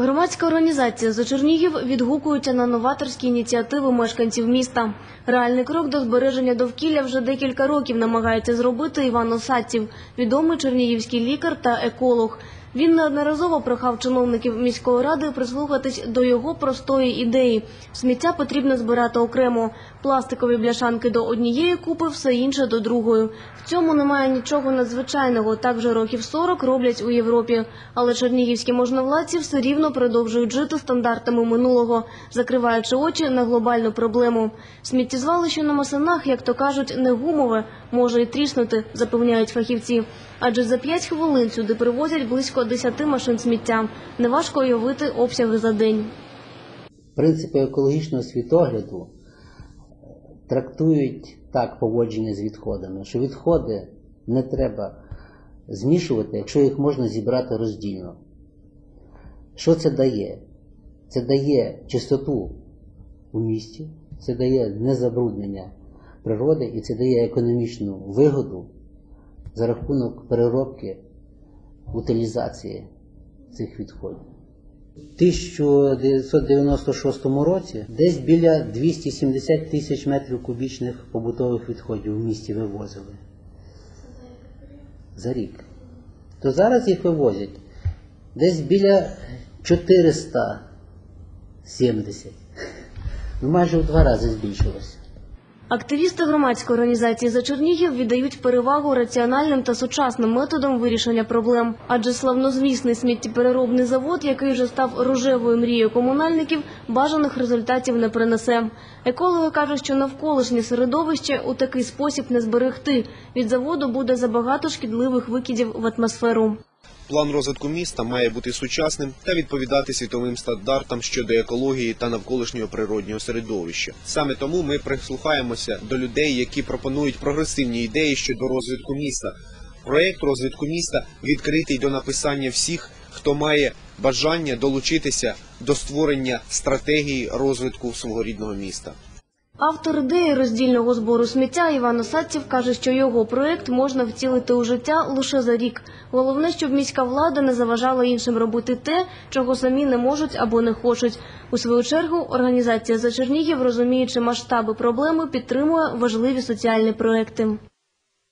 Громадська організація за Чернігів відгукується на новаторські ініціативи мешканців міста. Реальний крок до збереження довкілля вже декілька років намагається зробити Іван Осадців, відомий чернігівський лікар та еколог. Він неодноразово прохав чиновників міської ради прислухатись до його простої ідеї. Сміття потрібно збирати окремо. Пластикові бляшанки до однієї купи, все інше до другої. В цьому немає нічого надзвичайного. Так вже років 40 роблять у Європі. Але чернігівські можновладці все рівно продовжують жити стандартами минулого, закриваючи очі на глобальну проблему. Сміттєзвалище на масинах, як то кажуть, не гумове, може і тріснути, запевняють фахівці. Адже за 5 хвилин сюди привозять близько 10 машин сміття. Неважко уявити обсяги за день. Принципи екологічного світогляду трактують так поводження з відходами, що відходи не треба змішувати, якщо їх можна зібрати роздільно. Що це дає? Це дає чистоту у місті, це дає незабруднення природи і це дає економічну вигоду за рахунок переробки утилізації цих відходів. У 1996 році десь біля 270 тисяч метрів кубічних побутових відходів в місті вивозили. За рік. То зараз їх вивозять десь біля 470. Ну, майже в два рази збільшилося. Активісти громадської організації за Чернігів віддають перевагу раціональним та сучасним методам вирішення проблем. Адже славнозвісний сміттєпереробний завод, який вже став рожевою мрією комунальників, бажаних результатів не принесе. Екологи кажуть, що навколишнє середовище у такий спосіб не зберегти. Від заводу буде забагато шкідливих викидів в атмосферу. План розвитку міста має бути сучасним та відповідати світовим стандартам щодо екології та навколишнього природнього середовища. Саме тому ми прислухаємося до людей, які пропонують прогресивні ідеї щодо розвитку міста. Проект розвитку міста відкритий до написання всіх, хто має бажання долучитися до створення стратегії розвитку свого рідного міста. Автор ідеї роздільного збору сміття Іван Осадців каже, що його проект можна втілити у життя лише за рік. Головне, щоб міська влада не заважала іншим робити те, чого самі не можуть або не хочуть. У свою чергу організація за Чернігів, розуміючи масштаби проблеми, підтримує важливі соціальні проекти.